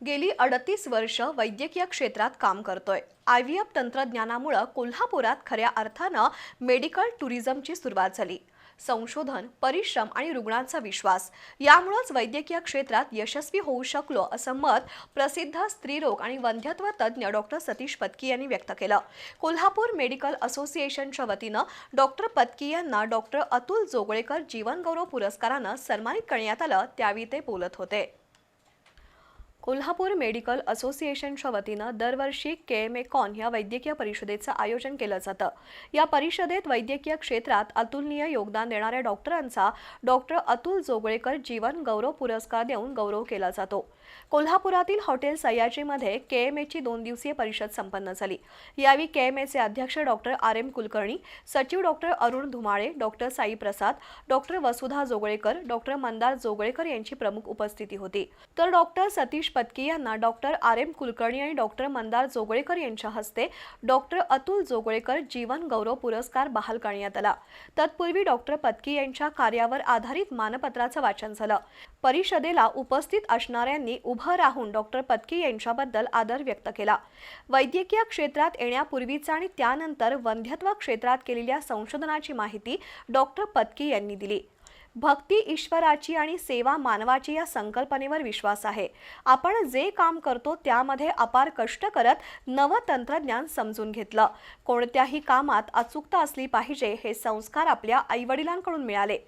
गेली अडतीस वर्ष वैद्यकीय क्षेत्रात काम करतोय. आय व्ही एफ तंत्रज्ञानामुळं कोल्हापुरात खऱ्या अर्थानं मेडिकल टुरिझमची सुरुवात झाली. संशोधन परिश्रम आणि रुग्णांचा विश्वास यामुळंच वैद्यकीय क्षेत्रात यशस्वी होऊ शकलो असं मत प्रसिद्ध स्त्रीरोग आणि वंध्यत्व तज्ज्ञ डॉक्टर सतीश पत्की यांनी व्यक्त केलं. कोल्हापूर मेडिकल असोसिएशनच्या वतीनं डॉक्टर पत्की यांना डॉक्टर अतुल जोगळेकर जीवनगौरव पुरस्कारानं सन्मानित करण्यात आलं त्यावेळी ते बोलत होते. कोल्हापूर मेडिकल असोसिएशनच्या वतीनं दरवर्षी के एम ए कॉन या वैद्यकीय परिषदेचं आयोजन केलं जातं. या परिषदेत वैद्यकीय क्षेत्रात अतुलनीय योगदान देणाऱ्या डॉक्टरांचा डॉक्टर अतुल जोगळेकर जीवन गौरव पुरस्कार देऊन गौरव केला जातो. कोल्हापुरातील हॉटेल सयाजीमध्ये के एम एची दोन दिवसीय परिषद संपन्न झाली. यावेळी के एम एचे अध्यक्ष डॉक्टर आर एम कुलकर्णी सचिव doctor Arun Dhumale doctor Sai Prasad doctor Vasudha Joglekar doctor Mandar Joglekar यांची प्रमुख उपस्थिती होती. तर डॉक्टर सतीश पत्की यांना डॉक्टर आर. एम. कुलकर्णी आणि डॉक्टर मंदार जोगळेकर यांच्या हस्ते डॉक्टर अतुल जोगळेकर जीवन गौरव पुरस्कार बहाल करण्यात आला. तत्पूर्वी डॉक्टर पत्की यांच्या कार्यावर आधारित मानपत्राचं वाचन झालं. परिषदेला उपस्थित असणाऱ्यांनी उभं राहून डॉक्टर पत्की यांच्याबद्दल आदर व्यक्त केला. वैद्यकीय क्षेत्रात येण्यापूर्वीचा आणि त्यानंतर वंध्यत्व क्षेत्रात केलेल्या संशोधनाची माहिती डॉक्टर पत्की यांनी दिली. भक्ती ईश्वराची आणि सेवा मानवाची या संकल्पनेवर विश्वास आहे. आपण जे काम करतो त्यामध्ये अपार कष्ट करत नवं तंत्रज्ञान समजून घेतलं. कोणत्याही कामात अचूकता असली पाहिजे हे संस्कार आपल्या आईवडिलांकडून मिळाले.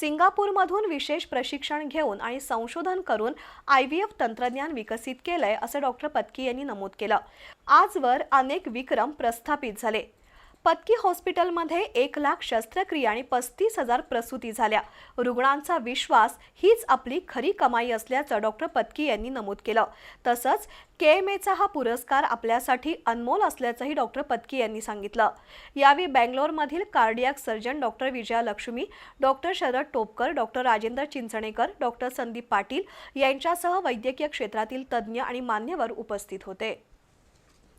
सिंगापूरमधून विशेष प्रशिक्षण घेऊन आणि संशोधन करून आय व्ही एफ तंत्रज्ञान विकसित केलंय असं डॉक्टर पत्की यांनी नमूद केलं. आजवर अनेक विक्रम प्रस्थापित झाले. पत्की हॉस्पिटलमध्ये एक लाख शस्त्रक्रिया आणि पस्तीस हजार प्रसूती झाल्या. रुग्णांचा विश्वास हीच आपली खरी कमाई असल्याचं डॉक्टर पत्की यांनी नमूद केलं. तसंच के एम एचा हा पुरस्कार आपल्यासाठी अनमोल असल्याचंही डॉक्टर पत्की यांनी सांगितलं. यावेळी बँगलोरमधील cardiac surgeon doctor Vijaya Lakshmi doctor Sharad Topkar doctor Rajendra Chinchanekar doctor Sandeep Patil यांच्यासह वैद्यकीय क्षेत्रातील तज्ज्ञ आणि मान्यवर उपस्थित होते.